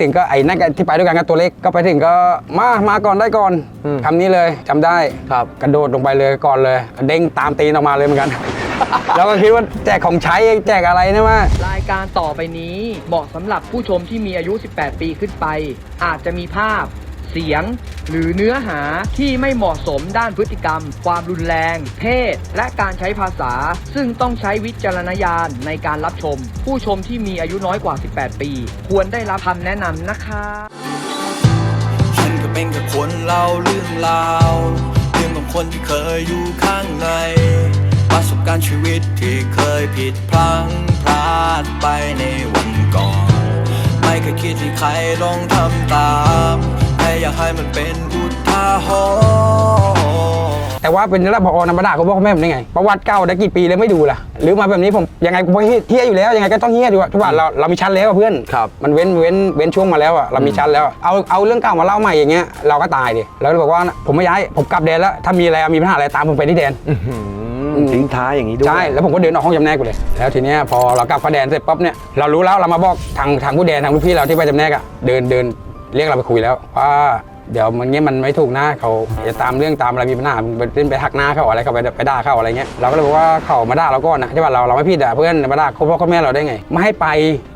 ถึงก็ไอ้นั่นก็ที่ไปด้วยกันกับตัวเล็กก็ไปถึงก็มามาก่อนได้ก่อนอืม คำนี้เลยจำได้ครับ กระโดดลงไปเลยก่อนเลยเด้งตามตีนออกมาเลยเหมือนกันแล้วก็คิดว่าแจกของใช้แจกอะไรนะว่ารายการต่อไปนี้เหมาะสำหรับผู้ชมที่มีอายุ 18 ปีขึ้นไป อาจจะมีภาพ เสียง หรือเนื้อหาที่ไม่เหมาะสมด้านพฤติกรรม ความรุนแรง เพศ และการใช้ภาษา ซึ่งต้องใช้วิจารณญาณในการรับชม ผู้ชมที่มีอายุน้อยกว่า 18 ปี ควรได้รับคำแนะนำนะคะฉันก็เป็นแค่คนเล่าเรื่องราวเรื่องของคนที่เคยอยู่ข้างในประสบการณ์ชีวิตที่เคยผิดพลั้งพลาดไปในวันก่อน ไม่เคยคิดที่ใครลองทำตาม อยากให้มันเป็นอุทาหรณ์แต่ว่าเป็นระพอนธรรมดาเขาบอกแม่ผมได้ไง ประวัติเก่าได้กี่ปีแล้วไม่ดูล่ะ หรือมาแบบนี้ผมยังไงผมก็เฮี้ยอยู่แล้วยังไงก็ต้องเฮี้ยดีกว่าทุกวันเราเรามีชั้นแล้วอะเพื่อน ครับ มันเว้นเว้นเว้นช่วงมาแล้วอะเรามีชั้นแล้วอะเอาเอาเรื่องเก่ามาเล่าใหม่อย่างเงี้ยเราก็ตายดิแล้วบอกว่าผมไม่ย้ายผมกลับแดนแล้วถ้ามีอะไรมีปัญหาอะไรตามผมไปที่แดนอืมทิ้งท้ายอย่างนี้ด้วย ใช่ แล้วผมก็เดินออกห้องจำแนกไปเลย แล้วทีเนี้ยพอเรากลับเข้าแดนเสร็จปั๊บเนี่ย เรารู้แล้วเรามาบอกทางทางผู้แดนทางลูกพี่เราที่ไปจำแนกอะเดินเดิน เรียกเราไปคุยแล้วว่าเดี๋ยวมันเงี้ยมันไม่ถูกนะเขาจะตามเรื่องตามอะไรมีปัญหามึงไปเล่นไปหักหน้าเขาอะไรเขาไปไปด่าเขาอะไรเงี้ยเราก็เลยบอกว่าเขามาด่าเราก่อนนะใช่ป่ะเราเราไม่ผิดอะเพื่อนมาด่าเขาพ่อเขาแม่เราได้ไงไม่ให้ไป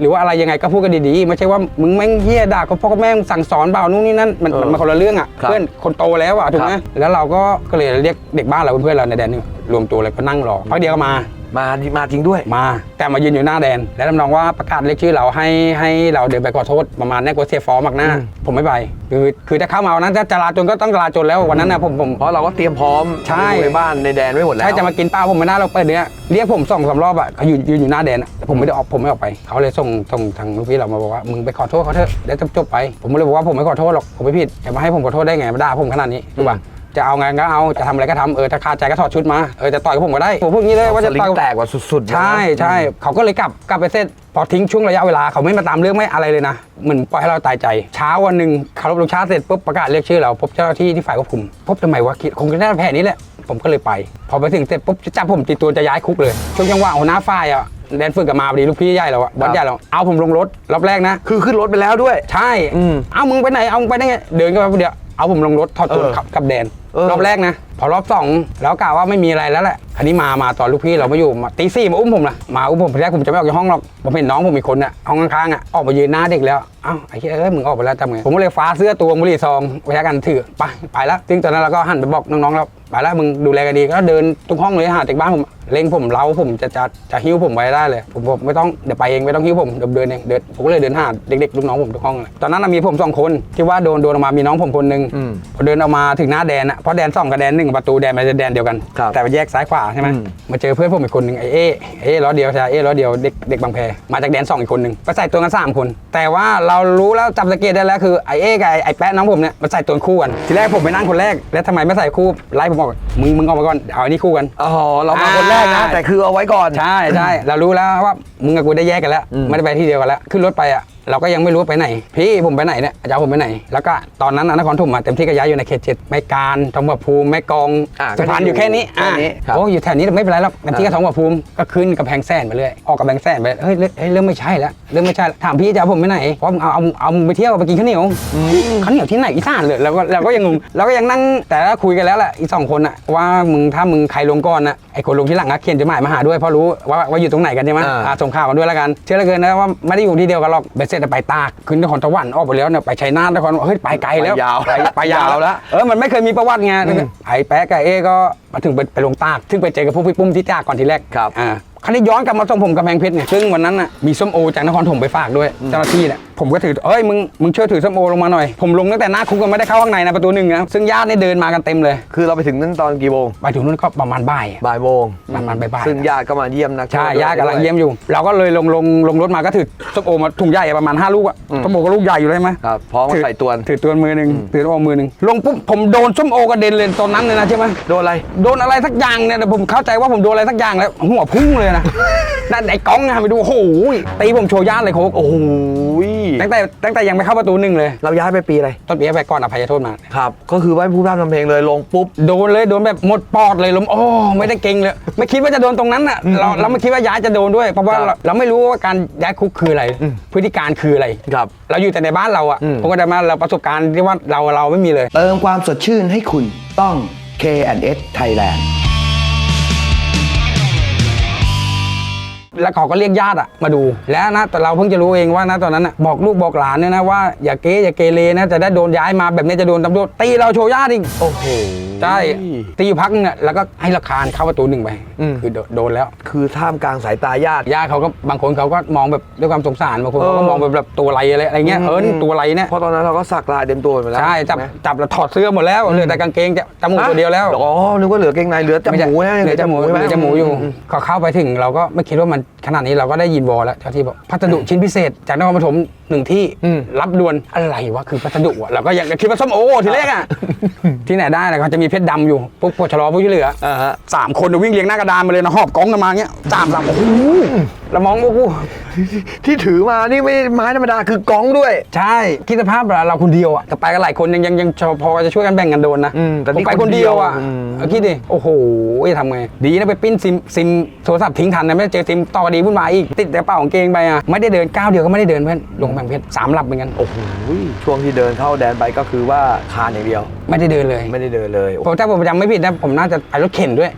หรือว่าอะไรยังไงก็พูดกันดีๆไม่ใช่ว่ามึงแม่งเหี้ยด่าเขาพ่อเขาแม่มึงสั่งสอนเปล่านู่นนี่นั่นมันมันมันคนละเรื่องอะครับเพื่อนคนโตแล้วอะถูกไหมครับแล้วเราก็ก็เลยเรียกเด็กบ้านเราเพื่อนๆเราในแดนนี่รวมตัวเลยก็นั่งรอพักเดียวก็มา มามาจริงด้วย มาแต่มายืนอยู่หน้าแดน แล้วทำนองว่าประกาศเรียกชื่อเราให้ให้เราเดินไปขอโทษประมาณนี้กลัวเสียฟอร์มากหน้าอืมผมไม่ไปคือคือถ้าเข้ามาวันนั้นถ้าจราจนก็ต้องจราจนแล้ววันนั้นนะผมผมเพราะเราก็เตรียมพร้อมใช่ดูในบ้านในแดนไว้หมดแล้วใช่จะมากินป้าผมไม่น่าเราเปิดเนี้ยเรียกผมสองสามรอบอะเขายืนยืนอยู่หน้าแดนอะแต่ผมไม่ได้ออกผมไม่ออกไป เขาเลยส่งส่งทางลูกพี่เรามาบอกว่ามึงไปขอโทษเขาเถอะเดี๋ยวจะจบไป ผมก็เลยบอกว่าผมไม่ขอโทษหรอกผมไม่ผิดแต่มาให้ผมขอโทษได้ไงมาด่าผมขนาดนี้ถูกป่ะ จะเอาไงก็เอาจะทำอะไรก็ทำเออถ้าคาใจก็ถอดชุดมาเออจะต่อยกับผมก็ได้ผมพูดอย่างนี้เลยว่าสจะลิต่อยงแตกกว่าสุดๆนะใช่ใช่เขาก็เลยกลับกลับไปเสร็จพอทิ้งช่วงระยะเวลาเขาไม่มาตามเรื่องไม่อะไรเลยนะเหมือนปล่อยให้เราตายใจ เช้าวันหนึ่งเคารพธงชาติเสร็จปุ๊บประกาศเรียกชื่อเราพบเจ้าหน้าที่ที่ฝ่ายควบคุมพบทำไมวะคิดคงจะได้แผนนี้แหละผมก็เลยไป พอไปถึงเสร็จปุ๊บจะจับผมติดตัวจะย้ายคุกเลยช่วงจังหวะหัวหน้าฝ่ายอะแดนฝึกกับมาพอดีลูกพี่ใหญ่เราอะบอสใหญ่เราเอาผมลงรถรอบแรกนะ คือขึ้นรถไปแล้วด้วย ใช่ อืมเอามึงไปไหน เอามึงไปได้ไง เดินกันไปเดียว เอาผมลงรถถอดตัวเออ ขับกลับแดน เออ รอบแรกนะ พอรอบสองแล้วกล่าวว่าไม่มีอะไรแล้วแหละคันนี้มามาตอนลูกพี่เราไม่อยู่มาตีสี่มาอุ้มผมนะมาอุ้มผมทีแรกผมจะไม่ออกจากห้องหรอกผมเห็นน้องผมอีกคนน่ะห้องข้างๆอะออกมายืนหน้าเด็กแล้วเอ้าไอ้เหี้ยเอ้ยมึงออกไปแล้วทำไงผมก็เลยฟ้าเสื้อตัวบุหรี่ซองไว้ใช้กันถือไปไปแล้วซึ่งตอนนั้นเราก็หันไปบอกน้องๆแล้ว ไปแล้วมึงดูแลกันดีก็เดินทุกห้องเลยหาเด็กบ้านผมเล็งผมเล้าผมจะจะจะหิ้วผมไว้ได้เลย ผมบอกไม่ต้องเดี๋ยวไปเองไม่ต้องหิ้วผมเดี๋ยวเดินเองเดินผมก็เลยเดินหาเด็กๆลูกน้องผมทุกห้องเลยตอนนั้นนะมีผมสองคนที่ว่าโดนโดนออกมามีน้องผมคนหนึ่งอืม พอเดินออกมาถึงหน้าแดนอะเพราะแดนสองกับแดนหนึ่งประตูแดนมันจะแดนเดียวกัน ครับแต่ไปแยกซ้ายขวาใช่ไหมอืม มาเจอเพื่อนผมอีกคนหนึ่งไอ้เอ๊เอ๊ล้อเดียวใช่ไหมเอ๊ล้อเดียวเด็กเด็กบางแพมาจากแดนสองอีกคนหนึ่งไปใส่ตัวกันสามคน แต่ว่าเรารู้แล้วจำสังเกตได้แล้วคือไอ้เอ๊กับไอ้ไอ้แป๊ะน้องผมเนี่ยมันใส่ตัวคู่กันทีแรกผมไปนั่งคนแรกแล้วทำไมไม่ใส่คู่ไล่ผมบอกมึงมึงออกมาก่อนเอาอันนี้คู่กัน อ๋อเรามาคนแรกนะอ่าแต่คือเอาไว้ก่อน ใช่ใช่เรารู้แล้วว่ามึงกับกูได้แยกกันแล้วอืมไม่ได้ไปที่เดียวกันแล้ว ขึ้นรถไปอะ เราก็ยังไม่รู้ว่าไปไหน พี่ผมไปไหนเนี่ยจะเอาผมไปไหน แล้วก็ตอนนั้นนะนครถมมาเต็มที่ก็ย้ายอยู่ในเขตเจ็ดไม่การทองผาภูมิแม่กลองอ่าสุพรรณอยู่แค่นี้แค่นี้ครับโอ้อยู่แถวนี้ไม่เป็นไรหรอกเต็มที่ก็ทองผาภูมิก็ขึ้นกับแพงแสนไปเรื่อยออกกับแพงแสนไปเฮ้ยเริ่มเฮ้ยเริ่มไม่ใช่แล้วเริ่มไม่ใช่แล้วถามพี่จะเอาผมไปไหนเพราะมึงเอาเอาเอามึงไปเที่ยวไปกินข้าวเหนียวข้าวเหนียวที่ไหนอีสานเลยเราก็เราก็ยังงงเราก็ยังนั่งแต่ละคุยกันแล้วแหละอีกสองคนอะว่ามึงถ้ามึงใครลงก่อนน่ะไอ้คนลงที่หลังอะเขียนจดหมายมาหาด้วยเพราะรู้ว่าว่าอยู่ตรงไหนกันใช่ไหมอ่าอ่าส่งข่าวมาด้วยแล้วกันเชื่อเหลือเกินนะว่าไม่ได้อยู่ที่เดียวกันหรอกไปเสร็จไปตากขึ้นนครสวรรค์ออกไปแล้วเนี่ยไปชัยนาทนครเฮ้ยไปไกลแล้วไปยาวไปไปยาวยาวแล้วเออมันไม่เคยมีประวัติไงอืมไอ้แป๊ะกับเอก็มาถึงไปไปลงตาก ซึ่งไปเจอกับพวกพี่ปุ้มที่ตากก่อนทีแรกครับอ่า คราวนี้ย้อนกลับมาส่งผมกำแพงเพชรเนี่ยซึ่งวันนั้นน่ะมีส้มโอจากนครถมไปฝากด้วยเจ้าหน้าที่เนี่ยผมก็ถือเอ้ยมึงมึงช่วยถือส้มโอลงมาหน่อยผมลงตั้งแต่หน้าคุกก็ไม่ได้เข้าข้างในนะประตูหนึ่งนะซึ่งญาติเนี่ยเดินมากันเต็มเลยคือเราไปถึงนั่นตอนกี่โมงไปถึงนู้นก็ประมาณบ่ายอะบ่ายโมงประมาณบ่ายๆซึ่งญาติก็มาเยี่ยมนักโทษใช่ด้วยญาติกำลังเยี่ยมอยู่ เราก็เลยลงลงลงรถมาก็ถือส้มโอมาถุงใหญ่ประมาณ5ลูกอะอืมส้มโอก็ลูกใหญ่อยู่เลยไหมครับพร้อมกับใส่ตัวนถือตัวมือหนึ่งถือส้มโอมือหนึ่งลงปุ๊บผมโดนส้มโอกระเด็นเลยตอนนั้นเลยนะใช่ไหมโดนอะไรโดนอะไรสักอย่างเนี่ยแต่ผมเข้าใจว่าผมโดนอะไรสักอย่างแล้วหัวพุ่งเลยนะ นั่นไอ้ก้องนะไปดูโอ้โหตีผมโชว์ย่านเลยโคกโอ้โหตั้งแต่ตั้งแต่ยังไม่เข้าประตูหนึ่งเลย เราย้ายไปปีอะไร ต้นปีไปก่อนอภัยโทษมา ครับ ก็คือว่าผู้พร่ำทำเพลงเลยลงปุ๊บ โดนเลยโดนแบบหมดปอดเลยลมโอ้ไม่ได้เก่งเลย ไม่คิดว่าจะโดนตรงนั้นอะ เราเราไม่คิดว่าย้ายจะโดนด้วย เพราะว่าครับเราเราไม่รู้ว่าการย้ายคุกคืออะไร พฤติการคืออะไร ครับ เราอยู่แต่ในบ้านเราอะอืมผมก็ได้มาเราประสบการณ์ที่ว่าเราเราไม่มีเลย เติมความสดชื่นให้คุณต้อง K&S Thailand แล้วเขาก็เรียกญาติอะมาดู แล้วนะแต่เราเพิ่งจะรู้เองว่านะตอนนั้นอะบอกลูกบอกหลานเนี่ยนะว่าอย่าเก๊อย่าเกเรนะจะได้โดนย้ายมาแบบนี้จะโดนตำรวจตีเราโชว์ญาติอีกโอ้โห ใช่ตีอยู่พักนึงอะแล้วก็ให้ราคาเข้าประตูหนึ่งไปอืมคือโดโดนแล้วคือท่ามกลางสายตาญาติญาติเขาก็บางคนเขาก็มองแบบด้วยความสงสารบางคนเขาก็เออมองแบบแบบตัวอะไรอะไรอะไรเงี้ยอืมเออนี่ตัวอะไรเนี่ยเพราะตอนนั้นเราก็สักลายเต็มตัวไปแล้วใช่จับไหมจับแล้วถอดเสื้อหมดแล้วเหลือแต่กางเกงจะจมูกตัวเดียวแล้วอ๋อนึกว่าเหลือเกงในเหลือจไม่ใช่มูกนะเหลือจมูกใช่ไหเหลือจมูกอยู่มก็เข้าไปถึงเราก็ไม่คิดว่ามันขนาดนี้เราก็ได้ยินวอลแล้วเจ้าที่บอกพัสดุชิ้นพิเศษจากนครปฐมหนึ่งที่อืมรับด่วนอะไรวะคือพัสดุอะเราก็ยังคิดว่าส้มโอทีแรกอะที่ไหนได้นะเขาจะมีเพชรดำอยู่ปุ๊บพวกชะลอผู้ช่วยเหลืออ่าฮะสามคนน่ะวิ่งเรียงหน้ากระดานมาเลยนะหอบกล้องกันมาเงี้ยสามสามโอ้โหเรามองโอ้โห ที่ถือมานี่ไม่ไม้ธรรมดาคือกองด้วย ใช่คิดสภาพเราคนเดียวอะแต่ไปกันหลายคนยังยังยังพอจะช่วยกันแบ่งกันโดนนะอืมแต่ผมนี่ไปคนเดียวอะคนเดียวอืมเอาคิดดิโอ้โหทำไงดีนะไปปิ้นซิมซิมโทรศัพท์ทิ้งทันนะไม่ได้เจอซิมต่อดีวุ่นวายอีกติดแต่กระเป๋าของเกงไปอะไม่ได้เดินก้าวเดียวก็ไม่ได้เดินเพื่อนลงแบงเพชรสามหลับเหมือนกันโอ้โหช่วงที่เดินเข้าแดนไปก็คือว่าคานอย่างเดียว ไม่ได้เดินเลย ไม่ได้เดินเลยผมถ้าผมจำไม่ผิดนะผมน่าจะไปรถเข็นด้วย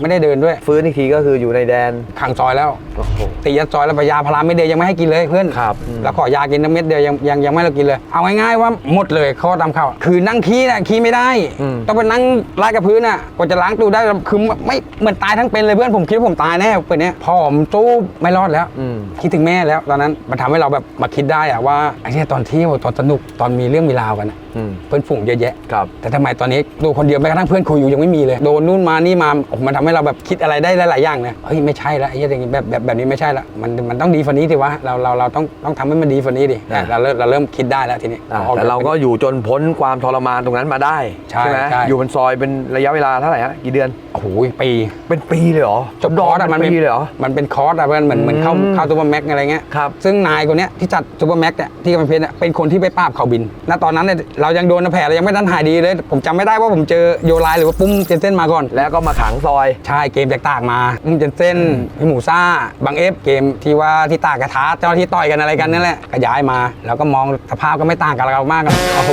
ไม่ได้เดินด้วย ฟื้นอีกทีก็คืออยู่ในแดนขังซอยแล้วโอ้โห ตียัดซอยแล้วไปยาพาราเม็ดเดียวยังไม่ให้กินเลยเพื่อนครับอืม แล้วขอยากินน้ำเม็ดเดียวยังยังยังไม่ให้เรากินเลย เอาง่ายๆว่าหมดเลยข้อตามข่าวคือนั่งขี้น่ะขี้ไม่ได้ อืม ต้องไปนั่งไล่กับพื้นน่ะกว่าจะล้างตัวได้คือไม่เหมือนตายทั้งเป็นเลยเพื่อนผมคิดว่าผมตายแน่เป็นเนี้ยพอผมสู้ไม่รอดแล้ว อืม คิดถึงแม่แล้วตอนนั้นมันทำให้เราแบบมาคิดได้อะว่าไอ้เนี่ยตอนเที่ยวตอนสนุกตอนมีเรื่องมีราวกันอะอืม เพื่อนฝูงเยอะแยะ ครับ แต่ทำไมตอนนี้ดูคนเดียวแม้กระทั่งเพื่อนคุยอยู่ยังไม่มีเลย โดนนู่นมานี่มาโอ้โหมันทำให้เราแบบคิดอะไรได้หลายๆอย่างเนี่ยเฮ้ยไม่ใช่ละไอ้เหี้ยอย่างงี้แบบแบบแบบนี้ไม่ใช่ละมันมันต้องดีฟันนี้สิวะเราเราเราต้องต้องทำให้มันดีฟันนี้ดิอะ เราเริ่มเราเริ่มคิดได้แล้วทีนี้อะออกแต่เราก็อยู่จนพ้นความทรมานตรงนั้นมาได้ใช่ไหมใช่ อยู่บนซอยเป็นระยะเวลาเท่าไหร่ฮะกี่เดือน โอ้โหปี เป็นปีเลยเหรอจบคอร์สอะมันเป็เป็นปีเลยเหรอ มันเป็นคอร์สอะเพื่อนเหมือนเหมือนเข้าอืมเข้าซูเปอร์แม็กอะไรเงี้ยครับ ซึ่งนายคนเนี้ยที่จัดซูเปอร์แม็กเนี่ยที่กำแพงเพชรเนี่ยเป็นคนที่ไปปราบเขาบินณตอนนั้นเนี่ยเรายังโดนแผลเรายังไม่ทันหายดีเลย ผมจำไม่ได้ว่าผมเจอโยไลหรือว่าปุ้มเจนเซ่นมาก่อน แล้วก็มาขังซอยใช่เกมจากตากมาปุ้มเจนเซ่นพี่หมูซ่าบางเอฟเกมที่ว่าที่ตากกระทะเจ้าหน้าที่ต่อยกันอะไรกันนั่นแหละก็ย้ายมา แล้วก็มองสภาพก็ไม่ต่างกับเรามากอะโอ้โห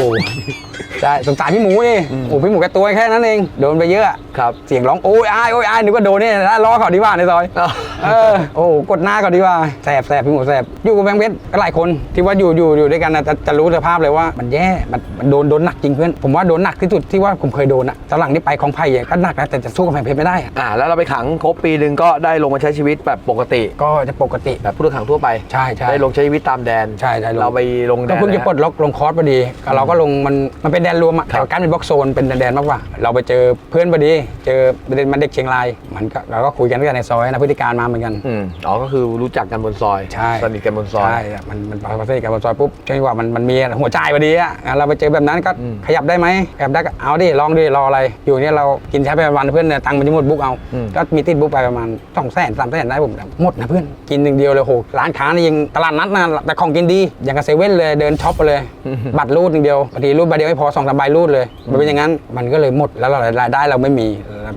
ใช่สงสารพี่หมูนี่โอ้พี่หมูแกตัวแค่นั้นเองโดนไปเยอะครับเสียงร้องโอ้ยอ้ายโอ้ยอ้ายนึกว่าโดนเนี่ยล้อเขาดีกว่าในซอยอ้าวเออโอ้โหกดหน้าเขาดีกว่าแสบแสบพี่หมูแสบอยู่กับแบงค์เพชรก็หลายคนที่ว่าอยู่อยู่อยู่ด้วยกันนะจะจะรู้สภาพเลยว่ามันแย่มันมันโดนโดนหนักจริงเพื่อนผมว่าโดนหนักที่สุดที่ว่าผมเคยโดนอะตอนหลังที่ไปของไผ่อะก็หนักนะแต่จะสู้กับแบงค์เพชรไม่ได้อะอ่าแล้วเราไปขังครบปีหนึ่งก็ได้ลงมาใช้ชีวิตแบบปกติก็จะปกติ แบบผู้ต้องขังทั่วไป ใช่ใช่ได้ลงใช้ชีวิตตามแดนใช่ใช่ลง เราไปลงแดก็นเพิ่งจะปลดล็อกลงคอร์สพอดีก็เราก็ลงมันมันเป็นแดนรวมอะครับแต่การเป็นบล็อกโซนเป็นแดนๆมากกว่า เราไปเจอเพื่อนพอดี เจอประเด็นมันเด็กเชียงราย มันก็เราก็คุยกันด้วยกันในซอยนะพฤติการมาเหมือนกัน อืมอ๋อก็คือรู้จักกันบนซอยใช่ สนิทกันบนซอย ใช่อะมันมันพอสนิทกันบนซอยปุ๊บช่วงว่ามันมันมีหัวใจพอดีอะงั้นเราไปเจอแบบนั้นก็อืม ขยับได้ไหมขยับได้ก็เอาดิลองดิรออะไร อยู่เนี่ยเรากินใช้ไปวันๆเพื่อนเนี่ยตังค์มันจะหมดบุ๊กเอาอืมก็มีติดบุ๊กไปประมาณสองแสนสามแสนได้ผมหมดนะเพื่อนกินหนึ่งเดียวเลยโหร้านค้านี่ยังตลาดนัดนะแต่ของกินดี อย่างกับเซเว่นเลยเดินช็อปไปเลย บัตรรูดหนึ่งเดียวบางทีรูดใบเดียวไม่พอสองสามใบรูดเลยมันเป็นอย่างนั้นมันก็เลยหมดแล้วเรารายได้เราไม่มี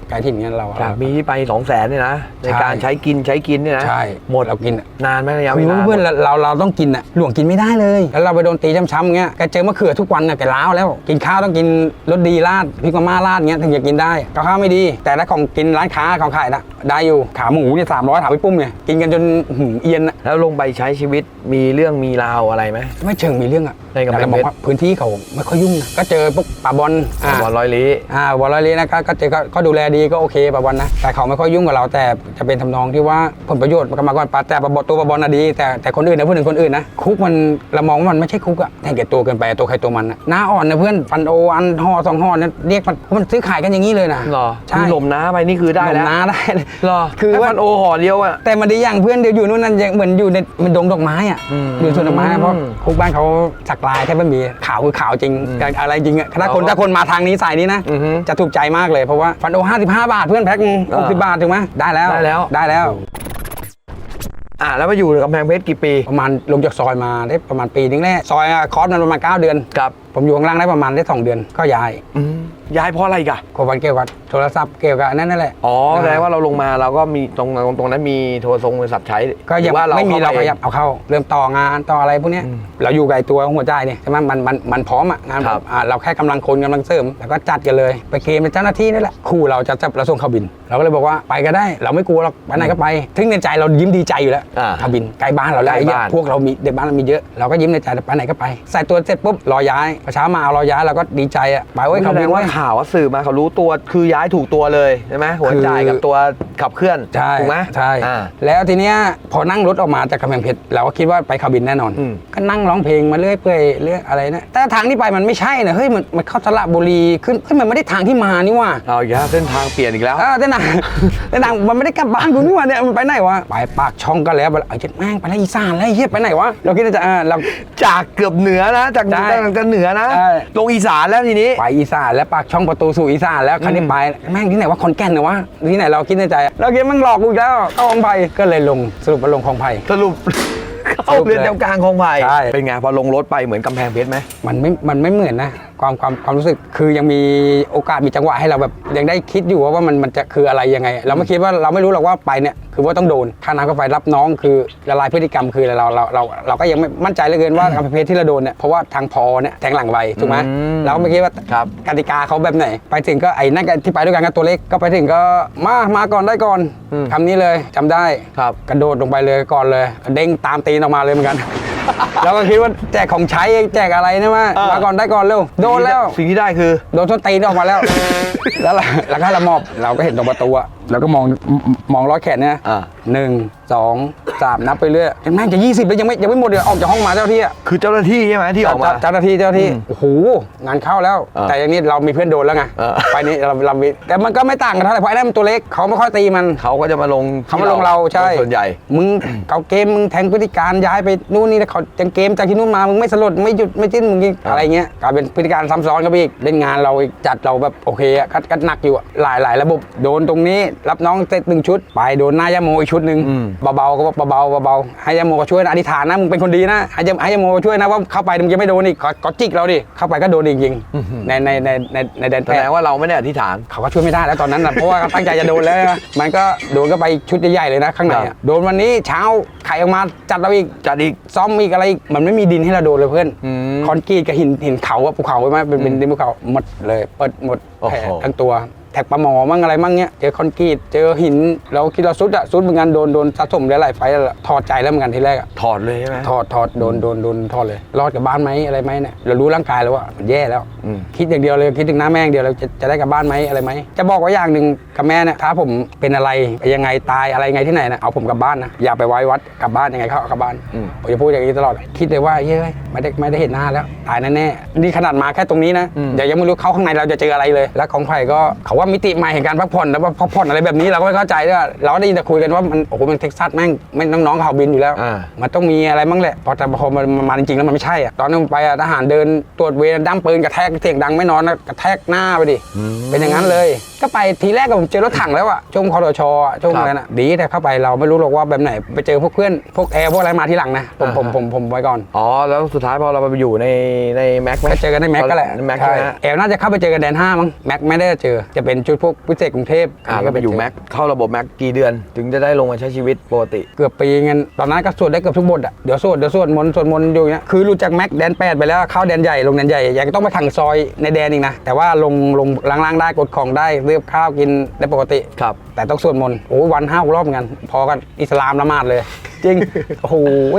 ไกลที่อย่างนี้ยเราจากมีที่ไปสองแสนเนี่ยนะในใช่การใช้กินใช้กินเนี่ยนะใช่หมดเรากินอะนานไหมระยะเวคือลาเพื่อนเราเราเราต้องกินอะหลวงกินไม่ได้เลย แล้วเราไปโดนตีช้ำๆเงี้ยแกเจอมะเขือทุกวันอะแกล้าวแล้ว กินข้าวต้องกินรสดีราดพริกมาม่าราดเงี้ยถึงจะกินได้กับข้าวไม่ดี แต่ถ้าของกินร้านค้าของขายนะได้อยู่ขาหมูเนี่ยสามร้อยถามพี่ปุ้มเนี่ยกินกันจนหืมเอียนอะแล้วลงไปใช้ชีวิตมีเรื่องมีราวอะไรไหมไม่เชิงมีเรื่องอะในกำแพงแต่บอกว่าพื้นที่เขาไม่ค่อยยุ่งนะก็เจอพวกป่าบอลอ่า บอลร้อยลี้ อ่าวอลเลย์นะก็ก็เจอก็ก็ดูแลดีก็โอเคปะบอลนะ แต่เขาไม่ค่อยยุ่งกับเราแต่จะเป็นทำนองที่ว่าผลประโยชน์มันก็มาก่อนปะแต่ปะบอลตัวปะบอลน่ะดี แต่แต่คนอื่นนะพูดถึงคนอื่นนะคุกมันเรามองว่ามันไม่ใช่คุกอะแต่งแก่ตัวเกินไปตัวใครตัวมันอะหน้าอ่อนนะเพื่อนฟันโออันห่อสองห่อเนี่ยเรียกมันมันซื้อขายกันอย่างนี้เลยนะ หรอใช่ คือลมน้าไปนี่คือได้แล้วหน้าได้เลยหรอคือแค่ว่าพันโอห่อเดียวอะแต่มันดีอย่างเพื่อนเดี๋ยวอยู่นู่นนั่นยังเหมือนอยู่ในมันดงดอกไม้อะอืมอยู่สวนดอกไม้อะเพราะคุกบ้านเขาสักลายแค่ไม่มีขาวคือขาวจริงอะไรจริงอะถ้าคนเราก็ถ้าคนมาทางนี้สายนี้นะอือฮึจะถูกใจมากเลยเพราะว่าฟันโอห้า55บาทเพื่อนแพ็คหกสิบบาทถูกไหมได้แล้วได้แล้วได้แล้วอ่าแล้วมาอยู่กำแพงเพชรกี่ปีประมาณลงจากซอยมาได้ประมาณปีนึงแน่ซอยอะคอร์สมันประมาณ 9 เดือนครับ ผมอยู่ข้างล่างได้ประมาณได้2เดือนก็ย้ายอืมย้ายเพราะอะไรอีกอะโควันเกี่ยวกับโทรศัพท์เกี่ยวกับอันนั่นนั่นแหละ อ๋อแสดงว่าเราลงมาเราก็มีตรงตรงนั้นมีโทรทรงโทรศัพท์ใช้ก็ยังหรือว่าไม่มีเราข้ขปยับเอาเข้า เริ่มต่องานต่ออะไรพวกเนี้ยเราอยู่กับไอ้ตัวหัวใจเนี่ยใช่ไหมมันมันมันพร้อมอะงานครับอ่าเราแค่กำลังคนกำลังเสริมแล้วก็จัดกันเลย ไปเคลมเป็นเจ้าหน้าที่นี่แหละคู่เราจะจับเราส่งเขาบิน เราก็เลยบอกว่าไปก็ได้ เราไม่กลัวหรอกไปไหนก็ไปถึงในใจเรายิ้มดีใจอยู่แล้วอ่า เขาบินไกลบ้านเราแล้วใกล้ไอ้เหี้ยบ้าน พวกเรามีเด็กบ้านเรามีเยอะเราก็ยิ้มในใจไปไหนก็ไปใส่ตัวเสร็จปุ๊บรอย้ายพอเช้ามาเอารอย้ายเราก็ดีใจอะไปเว้ยแสเขาดบิงนว่าเว้ย ข่าวว่าสื่อมาเขารู้ตัวคือย้ายถูกตัวเลยใช่ไหมหัวจ่ายกับตัวขับเคลื่อนใช่ถูกไหมใช่ อ่า แล้วทีเนี้ยพอนั่งรถออกมาจากกำแพงเพชรเราก็คิดว่าไปเขาบินแน่นอน อืม ก็นั่งร้องเพลงมาเรื่อยเปื่อยเรื่อยอะไรนะแต่ทางที่ไปมันไม่ใช่นะเฮ้ยมันมันเข้าสระบุรีขึ้นเฮ้ยมันไม่ได้ทางที่มานี่ว่า เอาอีกแล้วเส้นทางเปลี่ยนอีกแล้ว เออแต่หนังแต่หนังมันไม่ได้กลับบ้านกูนี่ว่าเนี่ยมันไปไหนวะไปปากช่องก็แล้วไปไอ้เจ็ดแม่งไปแล้วอีสานแล้วไอ้เฮียไปไหนวะเราคิดว่าจะเออเรา จากเกือบเหนือนะจากใช่ จากจากเหนือนะใช่ลงอีสานแล้วทีนี้ไปอีสานแล้วปากช่องประตูสู่อีสานแล้วคันนี้ไปแม่งที่ไหนวะคอนแก่นเหรอวะที่ไหนเราคิดในใจเราคิดแม่งหลอกกูอีกแล้วเข้าคลองไผ่ก็เลยลงสรุปว่าลงคลองไผ่สรุปเข้าเรือนจำกลางคลองไผ่ใช่เป็นไงพอลงรถไปเหมือนกำแพงเพชรไหมมันไม่มันไม่เหมือนนะความความความรู้สึกคือยังมีโอกาสมีจังหวะให้เราแบบยังได้คิดอยู่ว่าว่ามันมันจะคืออะไรยังไง เราไม่คิดว่าเราไม่รู้หรอกว่าไปเนี่ยคือว่าต้องโดนค่าน้ำก็ไฟรับน้องคือละลายพฤติกรรมคืออะไรเราเราเราเราก็ยังไม่มั่นใจเหลยเกินว่าประเภทที่เราโดนเนี่ยเพราะว่าทางพอเนี่ยแทงหลังไวถูกไหมอืมเราก็ไม่คิดว่าครับกติกาเขาแบบไหน ไปถึงก็ไอ้นั่นก็ที่ไปด้วยกันก็ตัวเล็กก็ไปถึงก็มามาก่อนได้ก่อนคำนี้เลยจำได้ครับกระโดดลงไปเลยก่อนเลยเด้งตามตีนออกมาเลยเหมือนกัน แล้วก็คิดว่าแจกของใช้แจกอะไรนะว่าเออมาก่อนได้ก่อนเร็วโดนแล้วสิ่งที่ได้คือโดนส้นตีนออกมาแล้ว แล้วเราแล้วก็เรามอบเราก็เห็นตรงประตูอะเราก็มองมองร้อยแขนเนี่ยอ่า หนึ่งสองสามนับไปเรื่อยเห็นแม่งจะยี่สิบแล้วยังไม่ยังไม่หมดเลยออกจากห้องมาเจ้าที่อะ คือเจ้าหน้าที่ใช่ไหมที่ออกมา เจ้าหน้าที่เจ้าหน้าที่อืมโอ้โหงานเข้าแล้วเออแต่อย่างนี้เรามีเพื่อนโดนแล้วไงเออไปนี่เราเรามีแต่มันก็ไม่ต่างกันเท่าไหร่เพราะไอ้นั่นมันตัวเล็กเขาไม่ค่อยตีมันเขาก็จะมาลงเขามาลงเราใช่ส่วนใหญ่ มึง เขาเกมมึงแทงพฤติการย้ายไปนู่นนี่แล้วเขาจังเกมจากที่นู่นมามึงไม่สลดไม่หยุดไม่จิ้นมึงอีกครับอะไรเงี้ยกลายเป็นพฤติการซ้ำซ้อนกันไปอีกเล่นงานเราอีกจัดเราแบบโอเคอะก็ก็หนักอยู่อะหลายหลายระบบโดนตรงนี้รับน้องเซตหนึ่งชุด ไปโดนหน้ายาโมอีกชุดหนึ่งอืมเบาๆก็บอกเบาๆเบาๆให้ยาโมก็ช่วยนะอธิษฐานนะมึงเป็นคนดีนะให้ยาให้ยาโมช่วยนะว่าเข้าไปมึงจะไม่โดนอีกขอขอจิกเราดิเข้าไปก็โดนจริงๆในในในในในแดนแสแพดทงย์ว่าเราไม่ได้อธิษฐาน เขาก็ช่วยไม่ได้แล้วตอนนั้นนะเพราะว่าตั้งใจจะโดนแล้วนะมันก็โดนก็ไปชุดใหญ่ๆเลยนะข้างในครัอะบ โดนวันนี้เช้าไข่ออกมาจัดเราอีก จัดอีก ซ้อมอีกอะไรอีกมันไม่มีดินให้เราโดนเลยเพื่อนอืมคอนกรีตกับหินหินเขาอะภูเขาไว้ไหมเป็นเป็นดินภูเขาหมดเลยเปิดหมดโอ้โห แผลทั้งตัว แท็กปลาหมอมั่งอะไรมั่งเนี้ยเจอคอนกรีตเจอหินเราคิดเราซุดอะซุดเหมือนกันโดนโดนสะสมหลายๆไฟต์แล้วล่ะถอดใจแล้วเหมือนกันทีแรกอะถอดเลยใช่ไหมถอดถอดโดนโดนโดนถอดเลย รอดกลับบ้านไหมอะไรไหมเนี่ยเรารู้ร่างกายแล้วว่ามันแย่แล้ว อืม คิดอย่างเดียวเลยคิดถึงหน้าแม่อย่างเดียวเราจะจะได้กลับบ้านไหมอะไรไหมจะบอกว่าอย่างหนึ่งกับแม่เนี่ยถ้าผมเป็นอะไรยังไงตายอะไรยังไงที่ไหนนะเอาผมกลับบ้านนะอย่าไปไว้วัดกลับบ้านยังไงเขาเอากลับบ้านอืม ผมจะพูดอย่างนี้ตลอดคิดเลยว่าเย้ยไม่ได้ไม่ได้เห็นหน้าแล้ว ตายแน่ๆนี่ขนาดมาแค่ตรงนี้นะอืมเดี๋ยวยังไม่รู้เข้าข้างในเราจะเจออะไรเลย แล้วของไผ่ก็เขาว่ามิติใหม่แห่งการพักผ่อนแล้วว่าพักผ่อนอะไรแบบนี้เราก็ไม่เข้าใจด้วยเราก็ได้ยินแต่คุยกันว่ามันโอ้โหมันเท็กซัสแม่งไม่น้องๆเขาบินอยู่แล้ว อ่ามันต้องมีอะไรบ้างแหละพอแต่พอมันมันมาจริงๆแล้วมันไม่ใช่อะตอนนั้นผมไปอะทหารเดินตรวจเวรดั้มปืนกระแทกเสียงดังไม่นอนนะกระแทกหน้าไปดิเป็นอย่างนั้นเลย ก็ไปทีแรกก็ผมเจอรถถังแล้วอะช่วงคอรชอะช่วงครับนั้นอะดีแต่เข้าไปเราไม่รู้หรอกว่าแบบไหนไปเจอพวกเพื่อนพวกแอร์พวกอะไรมาทีหลังนะผมผมอ่าฮะผมผมไว้ก่อน อ๋อ แล้วสุดท้ายพอเราไปอยู่ในในแม็กไหมก็เจอกันในแม็กก็แหละในแม็กใช่ใช่ไหมฮะ แอร์น่าจะเข้าไปเจอกันแดนห้ามั้งแม็กไม่ได้เจอจะเป็นชุดพวกพิเศษกรุงเทพอ่าก็ไปอยู่แม็กเข้าระบบแม็กกี่เดือน ถึงจะได้ลงมาใช้ชีวิตปกติ เกือบปีเงินตอนนั้นก็สวดได้เกือบทุกบทอะเดี๋ยวสวดเดี๋ยวสวดมนต์สวดมนต์อยู่เนี้ยคือรู้จักแม็กแดนแปดไปแล้วเข้าแดนใหญ่ลงแดนใหญ่ยังต้องไปขังซอยในแดนอีกนะแต่ว่าลงลงล่างๆได้กดของได้เรียบข้าวกินได้ปกติครับแต่ต้องสวดมนต์โอ้วันห้ารอบเหมือนกันพอกันอิสลามละหมาดเลย จริง โอ้โห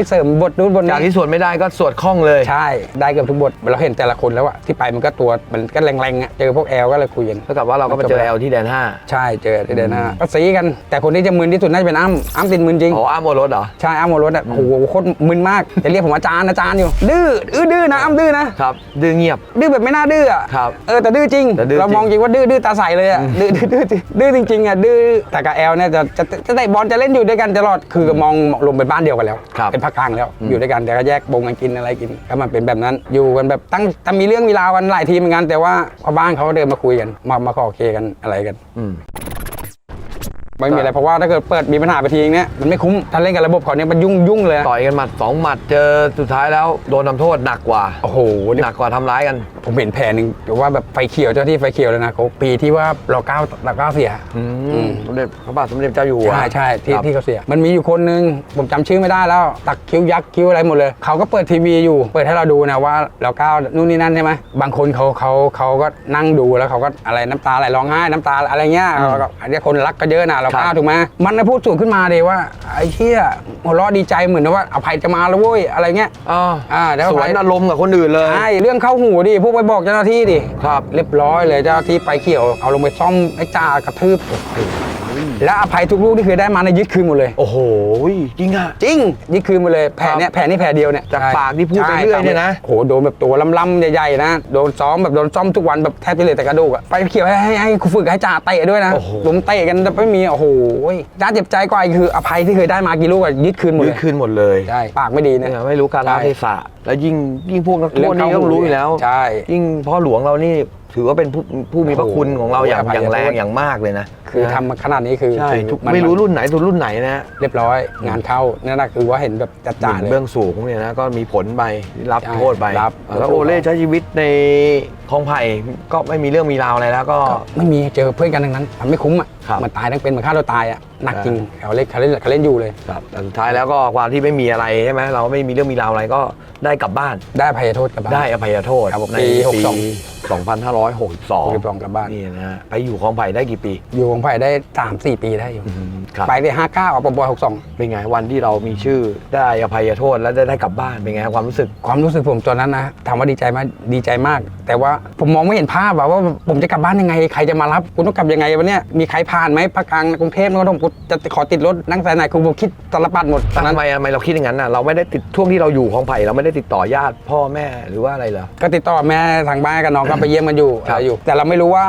เสริมบทนู้นบทจากนี้ที่สวดไม่ได้ก็สวดคล่องเลย ใช่ ได้เกือบทุกบทเราเห็นแต่ละคนแล้วอะที่ไปมันก็ตัวมันก็แรงๆอะเจอพวกแอลก็เลยคุยกัน เท่ากับว่าเราก็ไปเจอแอลที่แดนห้าใช่เจอที่เดนหน้าก็สีกัน แต่คนที่จะมึนที่สุดน่าจะเป็นอ้ำอ้ำตินมึนจริง อ๋ออ้ามโมรถเหรอ ใช่อ้ำโมรสอะโอ้โหโคตรมึนมากจะเรียกผมอาจารย์อาจารย์อยู่ ดื้ออื้อดื้อนะอ้ำดื้อนะครับ ดื้อเงียบ ดื้อแบบไม่น่าดื้ออะครับเออแต่ดื้อจริง แต่ดื้อเรามองจริงจริงว่าดื้อดื้อตาใสเลยอะดื้อดื้อดื้อดื้อดื้อจริงๆอะดื้อแต่กับแอลเนี่ยจะจะจะเตะบอลจะเล่นอยู่ด้วยกันตลอดคือมองมเป็นบ้านเดียวกันแล้ว ครับเป็นภาคกลางแล้วอืมอยู่ด้วยกันแต่ก็แยกวงกันกินอะไรกินก็มันเป็นแบบนั้น อยู่กันแบบตั้งแต่มีเรื่องมีราวกันหลายทีเหมือนกันแต่ว่าพอบ้านเขาเดินมาคุยกัน มามาขอเคลียร์กันอะไรกัน อืม ไม่มีอะไรเพราะว่าถ้าเกิดเปิดมีปัญหาไปทีเนี้ยมันไม่คุ้มถ้าเล่นกับระบบเขาเนี่ยมันยุ่งยุ่งเลยต่อยกันหมัดสองหมัดเจอสุดท้ายแล้วโดนทำโทษหนักกว่าโอ้โหนี่หนักกว่าทำร้ายกัน ผมเห็นแผลหนึ่งแต่ว่าแบบไฟเขียวเจ้าที่ไฟเขียวเลยนะเขาปีที่ว่าเราเก้าเราเก้าเสียอือืมมสมเด็จพระบาทสมเด็จเจ้าอยู่หัวใช่ใช่ที่ครับที่เขาเสีย มันมีอยู่คนนึงผมจำชื่อไม่ได้แล้ว ตักคิ้วยักษ์คิ้วอะไรหมดเลยเขาก็เปิดทีวีอยู่ เปิดให้เราดูนะว่าเราก้าวนู่นนี่นั่นใช่ไหมบางคนเขาเขาเขาก็นั่งดูแล้วเขาก็อะไรน้ำตาไหลร้องไห้น้ำตาอะไรเงี้ยเราก็อันนี้คนรักก็เยอะนะเราก้าวถูกไหมมันนะพูดสูงขึ้นมาเลยว่าไอ้เชี่ยหัวเราะดีใจเหมือนว่าอภัยจะมาแล้วเว้ยอะไรเงี้ยอ่าอ่าเดี๋ยวสวนอารมณ์กับคนอื่นเลยใช่เรื่องเข้าหูดิพวกไปบอกเจ้าหน้าที่ดิครับ เรียบร้อยเลยเจ้าหน้าที่ไปเขี่ยวเอาลงไปซ่อมไอ้จ่ากระทืบ แล้วอภัยทุกลูกที่เคยได้มาในยยึดคืนหมดเลย โอ้โหจริงอะจริง ยึดคืนหมดเลยแผลเนี้ยแผลนี่แผลเดียวเนี่ยจากใช่ปากที่พูดไปใช่เรื่อยเนี่ยนะโอ้โหโดนแบบตัวล้ำๆใหญ่ๆนะโดนซ้อมแบบโดนซ้อมทุกวันแบบแทบจะเหลือแต่กระดูกอะไปเขี่ยวให้ให้ให้ฝึกให้จ่าเตะด้วยนะโอ้โหลุมเตะกันแต่ไม่มีโอ้โหน่าเจ็บใจกว่าอีกคืออภัยที่เคยได้มากี่ลูกอะยึดคืนหมดยืเลดยคืนหมดเลยใช่ปากไม่ดีนะเนี่ยไม่รู้การละใช่เทศะแล้วยิ่งยิ่งพวกนักโทเรื่อษงนี่เข้าต้องรู้อยู่แล้วใช่ยิ่งพ่อหลวงเรานี่ ถือว่าเป็นผู้ผู้มีพระคุณของเราอย่างโอ้โหอย่างแรงอภัยโทษ อย่างมากเลยนะคือทำมาขนาดนี้คือใช่คือทุกนไม่รู้รุ่นไหนตัวรุ่นไหนนะเรียบร้อย งานเข้านั่นนะคือว่าเห็นแบบจัดจ่าเลยเบื้องสูงเนี่ยนะก็มีผลไปรับใช่โทษไปรับ แล้วโอเล่ใช้ชีวิตในคลองไผ่ก็ไม่มีเรื่องมีราวอะไรแล้วก็ ก็ไม่มีเจอเพื่อนกันทั้งนั้นมันไม่คุ้มอะ ครับมันตายทั้งเป็นเหมือนฆ่าตัวตายอะหนักใช่จริงเขาเล่นเขาเล่นเขาเล่นอยู่เลยครับแต่สุดท้ายแล้วก็ความที่ไม่มีอะไรใช่ไหมเราไม่มีเรื่องมีราวอะไรก็ได้กลับบ้าน ได้อภัยโทษกลับบ้านได้อภัยโทษครับผมในปีปี62 2562 62กลับบ้านนี่นะฮะไปอยู่คลองไผ่ได้กี่ปี อยู่ของไผ่ได้สามสี่ปีได้อยู่ครับไปได้ห้าเก้าอะปปหกสองเป็นไงวันที่เรามีชื่อได้อภัยโทษแล้วได้ได้กลับบ้านเป็นไงความรู้สึกความรู้สึกผมตอนนั้นนะถามว่าดีใจไหมดีใจมาก แต่ว่าผมมองไม่เห็นภาพอะว่าผมจะกลับบ้านยังไง ใครจะมารับกูต้องกลับยังไงวันเนี้ยมีใครผ่านไหมภาคกลางกรุงเทพนครปฐมกูจะขอติดรถนั่งสายไหนกูผมคิดตลปัดหมดตอนนั้นทำไมทำไมเราคิดอย่างนั้นน่ะเราไม่ได้ติดช่วงที่เราอยู่คลองไผ่เราไม่ได้ติดต่อญาติพ่อแม่หรือว่าอะไรเหรอ ก็ติดต่อแม่ทางบ้านกับน้องก็ไปเยี่ยมกันอยู่ครับ อะไรอยู่ แต่เราไม่รู้ว่า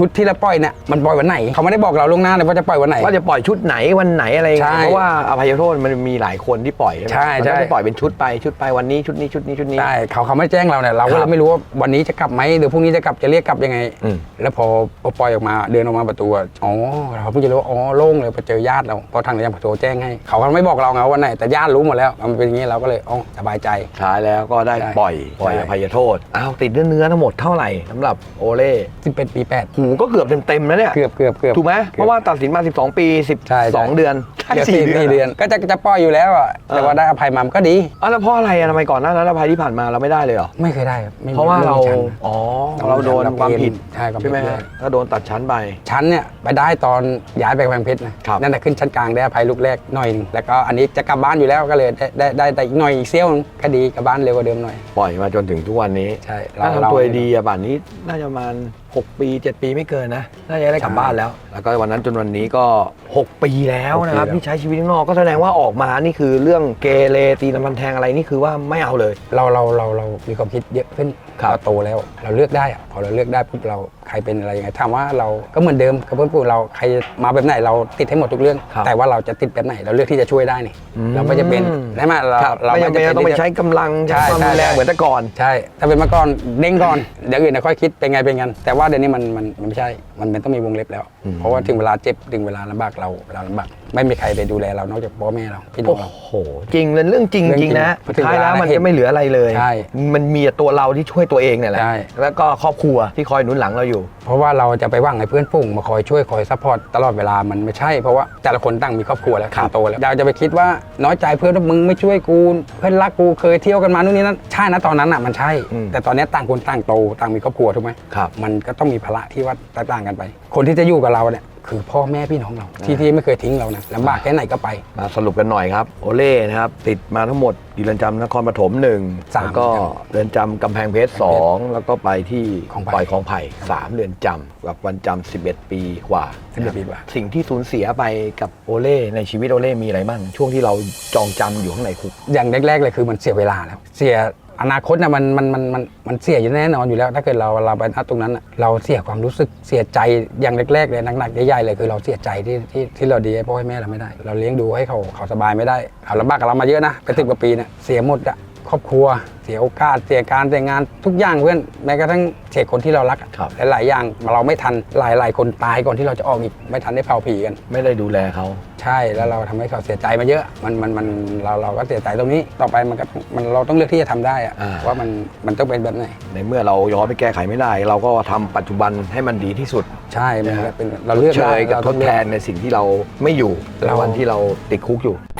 ชุดที่เราปล่อยเนี่ยมันปล่อยวันไหนเขาไม่ได้บอกเราล่วงหน้าเลยว่าจะปล่อยวันไหน ว่าจะปล่อยชุดไหนวันไหนอะไรอย่างเงี้ยใช่เพราะว่าอภัยโทษมันมีหลายคนที่ปล่อยใช่ไหมใช่มันใช่ไม่ได้ปล่อยเป็นชุดไปชุดไปวันนี้ชุดนี้ชุดนี้ชุดนี้ ใช่เขาเขาไม่แจ้งเราเนี่ยเราก็คเลรับยไม่รู้ว่าวันนี้จะกลับไหมหรือพรุ่งนี้จะกลับจะเรียกกลับยังไง อืม แล้วพอพอปล่อยออกมาเดินออกมาประตูอะอ๋อเราเพิ่งจะรู้ว่าอ๋อโล่งเลยไปเจอญาติเราเพราะทางเรียนโทรแจ้งให้เขาก็ไม่บอกเราไงว่าวันไหนแต่ญาติรู้หมดแล้วมันเป็นอย่างนี้เราก็เลยอ๋อสบายใจสุดท้ายแล้วก็ได้ใช่ปล่อยปล่อยใช่ อภัยโทษอ้าวติดเนื้อเนื้อทั้งหมดเท่าไหร่สำหรับโอเล่ซึ่งเป็นปีแปดหูก็เกือบเต็มๆแล้วเนี่ยเกือบเกือบเกือบถูกไหมเพราะว่าตัดสินมา 12 ปีใช่ใช่12 เดือนเกือบสี่สี่สี่เดือน ก็จะจะปล่อยอยู่แล้วอะแต่เออว่าได้อภัยมามันก็ดีอ้าวแล้วเพราะอะไรอะทำไมก่อนหน้านั้นอภัยที่ผ่านมาเราไม่ได้เลยเหรอไม่เคยได้ครับไม่มีเพราะว่าเราไม่มีชั้นอ๋อเราเราโดนเราความผิดใช่ความผิดใช่ไหมด้วยฮะก็โดนตัดชั้นไปชั้นเนี่ยไปได้ตอนย้ายไปกำแพงเพชรนะครับนั่นแหละขึ้นชั้นกลางได้อภัยลูกแรกหน่อยหนึงแล้วก็อันนี้จะกลับบ้านอยู่แล้วก็เลยได้ได้ได้ได้อีกหน่อยอีกเซี่ยวนึงก็ดีกลับบ้านเร็วกว่าเดิมหน่อยปล่อยมาจนถึงทุกวันนี้ใช่ถ้าเราทำตัวเราดีอะป่านนี้น่าจะประมาณ 6 ปี 7 ปีไม่เกินนะ น่าจะได้กลับใช่บ้านแล้ว แล้วก็วันนั้นจนวันนี้ก็ 6 ปีแล้วนะครับหกปีแล้วที่ใช้ชีวิตข้างนอกก็แสดงว่าออกมานี่คือเรื่องเกเรตีน้ำมันแทงอะไรนี่คือว่าไม่เอาเลย เราเราเราเรามีความคิดเยอะขึ้นครับเราโตแล้ว เราเลือกได้อะพอเราเลือกได้ปุ๊บเรา ใครเป็นอะไรยังไงถามว่าเราก็เหมือนเดิมกับเพื่อนปู่เราใครมาแบบไหนเราติดให้หมดทุกเรื่อง ครับแต่ว่าเราจะติดแบบไหนเราเลือกที่จะช่วยได้นี่อืม เราไม่จะเป็นใช่ไหมเราครับเราไม่จำเป็นจะต้องไปที่จะ ใช้กำลังใช้ใช่ความรุนแรงใช่ เหมือนแต่ก่อน ใช่ ถ้าเป็นเมื่อก่อนเด้งก่อน เดี๋ยวอื่นนะค่อยคิดเป็นไงเป็นกัน แต่ว่าเดี๋ยวนี้มันมันมันไม่ใช่ มันเป็นต้องมีวงเล็บแล้ว อืม เพราะว่าถึงเวลาเจ็บถึงเวลาลำบากเราเราลำบากไม่มีใครไปดูแลเรานอกจากพ่อแม่เราพี่น้โอ้องเรา โห จริงเลยเรื่องจริงเรื่องจจริริงงนะพสุอดถึงท้ายแล้วเวลามันเห็นจะไม่เหลืออะไรเลย ใช่มันมีแต่ตัวเราที่ช่วยตัวเองเนี่ยแหละ ใช่ แล้วก็ครอบครัวที่คอยหนุนหลังเราอยู่เพราะว่าเราจะไปหว่างให้เพื่อนฝูงมาคอยช่วยคอยซัพพอร์ตตลอดเวลามันไม่ใช่เพราะว่าแต่ละคนต่างมีครอบครัวแล้วครับโตแล้วเราจะไปคิดว่าน้อยใจเพื่อนว่ามึงไม่ช่วยกูเพื่อนรักกูเคยเที่ยวกันมานู่นนี่นั่นใช่นะตอนนั้นอะมันใช่อืมแต่ตอนนี้ต่างคนต่างโตต่างมีครอบครัวถูกไหมครับมันก็ต้องมีภาระที่ว่าแตกต่างกันไป คนที่จะอยู่กับเราเนี่ยคือพ่อแม่พี่น้องเรา ที่ที่ไม่เคยทิ้งเรานะลำบากแค่ไหนก็ไป มาสรุปกันหน่อยครับ โอเล่นะครับติดมาทั้งหมดที่เรือนจำนครปฐมหนึ่งสามแล้วก็เรือนจำกำแพงเพชรสองแล้วก็ไปที่ของไผ่ ปล่อยของไผ่สามเรือนจำกับวันจำ11 ปีกว่า11ปีกว่า สิ่งที่สูญเสียไปกับโอเล่ในชีวิตโอเล่มีอะไรบ้างช่วงที่เราจองจำอยู่ข้างในคุก อย่างแรกๆเลยคือมันเสียเวลาแล้ว เสีย อนาคตนะมันมันมันมันมันเสียอยู่แน่นอนอยู่แล้ว ถ้าเกิดเราเราไปณตรงนั้นน่ะเราเสียความรู้สึกเสียใจอย่างแรกๆเลยหนักๆใหญ่ๆเลยคือเราเสียใจที่ที่ที่เราดีให้พ่อให้แม่เราไม่ได้ เราเลี้ยงดูให้เขาเขาสบายไม่ได้เขาลำบากกับเรามาเยอะนะเป็นสิบกว่าปีเนี่ยเสียหมดอะ ครอบครัว เสียโอกาส เสียการเสียงานทุกอย่างเพื่อนแม้กระทั่งเสียคนที่เรารักอะครับ หลายๆอย่างเราไม่ทันหลายๆ คนตายก่อนที่เราจะออกอีกไม่ทันได้เผาผีกัน ไม่ได้ดูแลเขา ใช่แล้วเราทำให้เขาเสียใจมาเยอะ มันมันมันเราเราก็เสียใจตรงนี้ต่อไปมันก็มันเราต้องเลือกที่จะทำได้อะอ่า ว่ามันมันต้องเป็นแบบไหน ในเมื่อเราย้อนไปแก้ไขไม่ได้ เราก็ทำปัจจุบันให้มันดีที่สุดใช่มันก็เป็นเราเลือกเชได้ยกับเราทต้อดงเลืแทอก นในสิ่งที่เราไม่อยู่ในเรา วันที่เราติดคุกอยู่นะ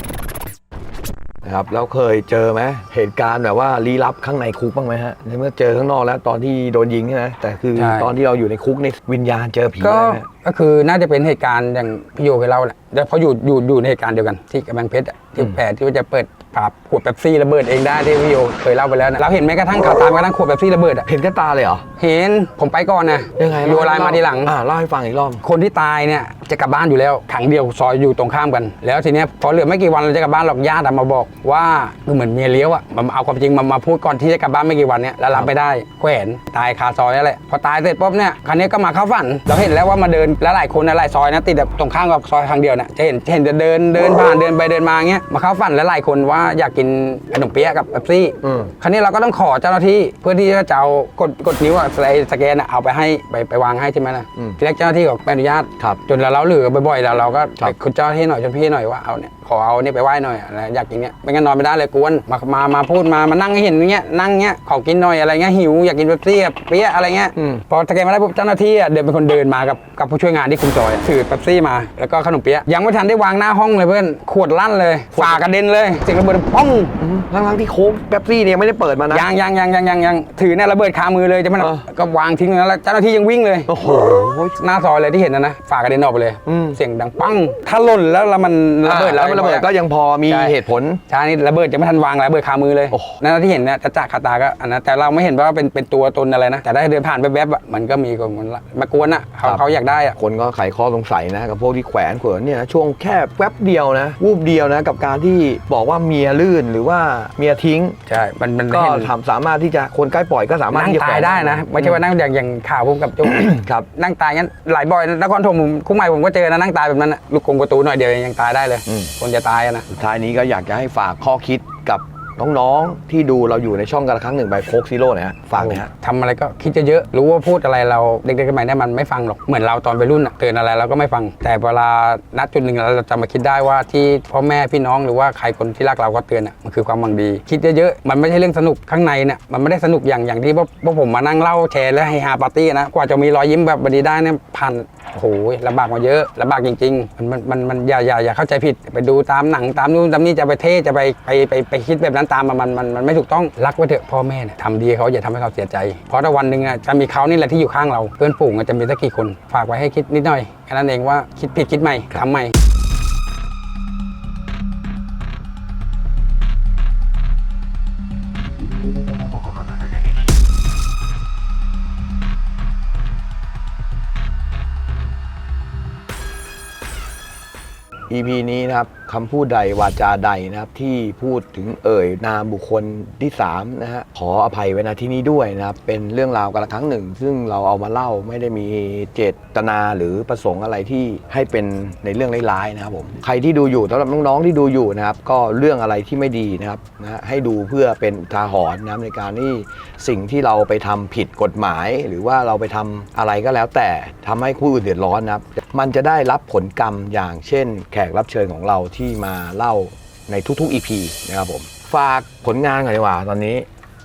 ครับแล้วเคยเจอไหมเหตุการณ์แบบว่าลี้ลับข้างในคุกบ้างไหมฮะในเมื่อเจอข้างนอกแล้วตอนที่โดนยิงใช่ไหมแต่คือตอนที่เราอยู่ในคุกในวิญญาณเจอผีก็อะไรไหมก็คือน่าจะเป็นเหตุการณ์อย่างพี่โยเคยเล่าแหละเดี๋ยวเพราะอยู่อยู่อยู่ในเหตุการณ์เดียวกันที่กำแพงเพชรอะที่แผลที่ว่าจะเปิดฝาขวดเป๊ปซี่ระเบิดเองได้ที่พี่โยเคยเล่าไปแล้วนะเราเห็นแม้กระทั่งข่าวตามกระทั่งขวดเป๊ปซี่ระเบิดอะเห็นกับตาเลยเหรอ เห็นผมไปก่อนนะยังไงโยไลน์มาทีหลัง อ่าเล่าให้ฟังอีกรอบ คนที่ตายเนี่ยจะกลับบ้านอยู่แล้วขังเดียวซอยอยู่ตรงข้ามกัน แล้วทีเนี้ยพอเหลือไม่กี่วันเราจะกลับบ้านหรอกญาติอะมาบอกว่าคือเหมือนเมียเลี้ยวอะมาเอาความจริงมามาพูดก่อนที่จะกลับบ้านไม่กี่วันเนี่ยแล้วรับไม่ได้แขวนตายคาซอยนั่นแหละพอตายเสร็จปุ๊บเนี่ยคันนี้ก็มาเข้าฝันเราเห็นแล้วว่ามาเดินแล้วหลายคนนะหลายซอยนะติดแบบตรงข้ามกับซอยทางเดียวนะจะเห็นเห็นจะเดินเดินผ่านเดินไปเดินมาเงี้ยมาเข้าฝันแล้วหลายคนว่าอยากกินขนมเปี๊ยะกับเป๊ปซี่อืม คราวนี้เราก็ต้องขอเจ้าหน้าที่เพื่อที่จะเอากดกดนิ้วอะสไลด์สแกนอะเอาไปให้ไปไปวางให้ใช่ไหมล่ะอืมทีแรกเจ้าหน้าที่ก็ไม่อนุญาตครับจนเราเล่าลือบ่อยๆแล้วเราก็ครับ ไปคุณเจ้าหน้าที่หน่อยจนพี่หน่อยว่าเอาเนี่ยขอเอาเนี่ยไปไหว้หน่อยอะไรอยากกินเนี่ยไม่งั้นนอนไม่ได้เลยกวนมามามาพูดมามานั่งให้เห็นอย่างเงี้ยนั่งเงี้ยขอกินหน่อยอะไรเงี้ยหิวอยากกินเป๊ปซี่กับเปี๊ยะอะไรเงี้ยอืมพอสแกนมาได้ปุ๊บเจ้าหน้าที่อะเดินเป็นคนเดินมากับกับผู้ช่วยงานที่คุมซอยอะถือเป๊ปซี่มาแล้วก็ขนมเปี๊ยะยังไม่ทันได้วางหน้าห้องเลยเพื่อนขวดลั่นเลยฝากระเด็นเลยเสียงระเบิดป้องทั้งๆที่โค้กแป๊บซี่เนี่ยไม่ได้เปิดมานะยังยังยังยังยังยังถือเนี่ยระเบิดคามือเลยจะมันเออก็วางทิ้งตรงนั้นแล้วเจ้าหน้าที่ยังวิ่งเลยโอ้โหหน้าซอยเลยที่เห็นนะนะฝากระเด็นออกไปเลยอืมเสียงดังปังถ้าหล่นแล้วแล้วมันระเบิดแล้วมันระเบิดก็ยังพอมีใช่ เหตุผลใช่นี่ระเบิดจะไม่ทันวางระเบิดคามือเลยโอ้โห นั่นที่เห็นเนี่ยจะจากคาตาก็อันนั้นแต่เราไม่เห็นว่าเป็นเป็นตัวตนอะไรนะแต่ได้เดินผ่านแวบๆอะมันก็มีคนมันละมากวนอะเขาเขาอยากได้อะ คนก็ไขข้อสงสัยนะกับพวกที่แขวนเขวนเนี่ยนะช่วงแค่แวบเดียวนะ วูบเดียวนะกับการที่บอกว่าเมียลื่นหรือว่าเมียทิ้ง ใช่ มันมันก็เห็นทำสามารถที่จะคนใกล้ปล่อยก็สามารถนั่งที่จะแขตาวยได้นะ ไม่ใช่ว่านั่งอย่างอย่างข่าวผมกับโจุ๊ ครับนั่งตายงั้นหลายบ่อยนครถมผมคุ้งใหม่ผมก็เจอนะนั่งตายแบบนั้นน่ะลูกกงประตูหน่อยเดียวยังตายได้เลย อืมคนจะตายอะนะ สุดท้ายนี้ก็อยากจะให้ฝากข้อคิดกับ น้องๆ ที่ดูเราอยู่ในช่องกันละครั้งหนึ่งใบโคกซีโร่นะฮะฝากหนะฮะ ทำอะไรก็คิดเยอะๆรู้ว่าพูดอะไรเราเด็กๆสมัยนี้มันไม่ฟังหรอก เหมือนเราตอนวัยรุ่นอะเตือนอะไรเราก็ไม่ฟัง แต่เวลานัดจุดหนึ่งเราจะมาคิดได้ว่าที่พ่อแม่พี่น้องหรือว่าใครคนที่รักเราก็เตือนอะมันคือความหวังดี คิดเยอะๆมันไม่ใช่เรื่องสนุกข้างในเนี่ยมันไม่ได้สนุกอย่างอย่างที่พวกพวกผมมานั่งเล่าแชร์และให้ฮาปาร์ตี้นะกว่าจะมีรอยยิ้มแบบนี้ได้เนี่ยผ่านโอ้โหลำบากมาเยอะลำบากจริงๆมันมันมันมันอย่าอย่าอย่าเข้าใจผิดไปดูตามหนังตามนู่นตามนี่จะไปเทจะไปไปไปไปคิดแบบนั้นตามมันมันมันมันไม่ถูกต้องรักไว้เถอะพ่อแม่เนี่ยทำดีเขาอย่าทำให้เขาเสียใจ เพราะถ้าวันหนึ่งอะจะมีเขานี่แหละที่อยู่ข้างเราเพื่อนฝูงอะจะมีสักกี่คนฝากไว้ให้คิดนิดหน่อยแค่นั้นเองว่าคิดผิดคิดใหม่ทำใหม่ EP นี้นะครับ คำพูดใดวาจาใดนะครับที่พูดถึงเอ่ยนามบุคคลที่3นะฮะขออภัยไว้ณที่นี้ด้วยนะครับเป็นเรื่องราวกันละครั้งหนึ่ง ซึ่งเราเอามาเล่าไม่ได้มีเจตนาหรือประสงค์อะไรที่ให้เป็นในเรื่องร้ายๆนะครับผมใครที่ดูอยู่สำหรับน้องๆที่ดูอยู่นะครับก็เรื่องอะไรที่ไม่ดีนะครับนะให้ดูเพื่อเป็นอุทาหรณ์นะครับในการที่สิ่งที่เราไปทำผิดกฎหมาย หรือว่าเราไปทำอะไรก็แล้วแต่ทำให้ผู้อื่นเดือดร้อนนะครับมันจะได้รับผลกรรมอย่างเช่น แขกรับเชิญของเราที่มาเล่าในทุกๆ EP นะครับผม ฝากผลงานหน่อยดีกว่า ตอนนี้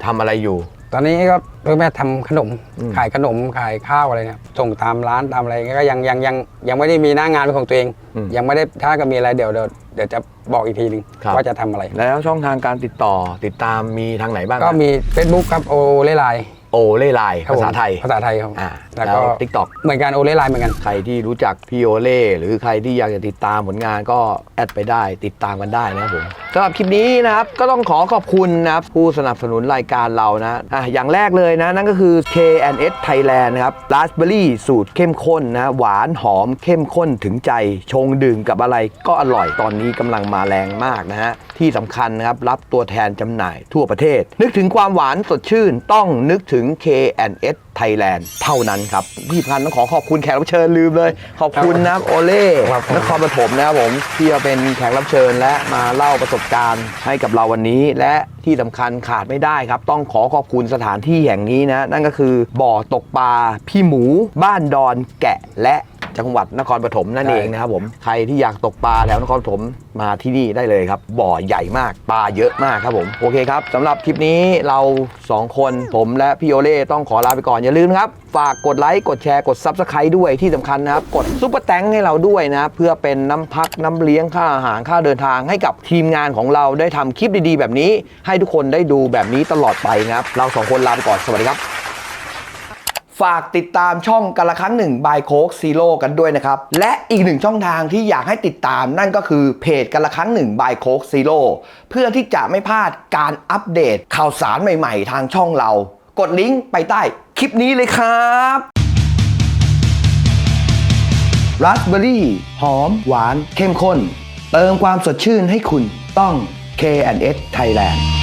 ทำอะไรอยู่ ตอนนี้ก็เพื่อแม่ทำขนมอืม ขายขนมขายข้าวอะไรเนี่ยส่งตามร้านตามอะไรก็ยังยังยังยังไม่ได้มีหน้างานเป็นของตัวเองยังไม่ได้ถ้าก็มีอะไรเดี๋ยวเดี๋ยวเดี๋ยวจะบอกอีกทีหนึงว่าจะทำอะไร แล้วช่องทางการติดต่อติดตามมีทางไหนบ้างก็มี Facebook ครับโอเล่ไลน์โอเล่ไลน์ครับภาผมษาไทย ภาษาไทยครับ อ่า แล้แล้ววก็ ทิกตอกเหมือนกันโอเล่ไลน์เหมือนกัน ใครที่รู้จักพี่โอเล่หรือใครที่อยากจะติดตามผลงานก็แอดไปได้ติดตามกันได้นะครับผมสำหรับคลิปนี้นะครับก็ต้องขอขอบคุณนะครับผู้สนับสนุนรายการเรานะอะอย่างแรกเลยนะ นั่นก็คือ K&S Thailand นะครับราสเบอร์รี่สูตรเข้มข้นนะหวานหอมเข้มข้นถึงใจชงดื่มกับอะไรก็อร่อยตอนนี้กำลังมาแรงมากนะฮะที่สำคัญนะครับรับตัวแทนจำหน่ายทั่วประเทศ นึกถึงความหวานสดชื่นต้องนึกถึง K&S Thailand เท่านั้นครับที่สำคัญต้องขอขอบคุณแขกรับเชิญลืมเลย ขอบคุณนะครับโอเล่ครับผม นครปฐมนะครับผมที่มาเป็นแขกรับเชิญและมาเล่าประสบการณ์ให้กับเราวันนี้ และที่สำคัญขาดไม่ได้ครับ ต้องขอขอบคุณสถานที่แห่งนี้นะ นั่นก็คือบ่อตกปลาพี่หมู บ้านดอนแกะและ จังหวัดนครปฐมนั่นเองนะครับผมใครที่อยากตกปลาแถวนครปฐมมาที่นี่ได้เลยครับ บ่อใหญ่มากปลาเยอะมากครับผมโอเคครับสำหรับคลิปนี้เราสองคนผมและพี่โอเล่ต้องขอลาไปก่อนอย่าลืมนะครับ ฝากกดไลค์กดแชร์กด Subscribe ด้วยที่สำคัญนะครับ กดซุปเปอร์แตงให้เราด้วยนะเพื่อเป็นน้ำพักน้ำเลี้ยงค่าอาหารค่าเดินทางให้กับทีมงานของเราได้ทำคลิปดีๆ แบบนี้ ให้ทุกคนได้ดูแบบนี้ตลอดไปนะครับเราสองคนลาไปก่อนสวัสดีครับ ฝากติดตามช่องกันละครั้งหนึ่งบายโคกซีโร่กันด้วยนะครับ และอีกหนึ่งช่องทางที่อยากให้ติดตามนั่นก็คือเพจกันละครั้งหนึ่งบายโคกซีโร่เพื่อที่จะไม่พลาดการอัปเดตข่าวสารใหม่ๆ ทางช่องเรา กดลิงก์ไปใต้คลิปนี้เลยครับราสเบอร์รี่หอม หวาน เข้มข้น เติมความสดชื่นให้คุณต้อง K&S Thailand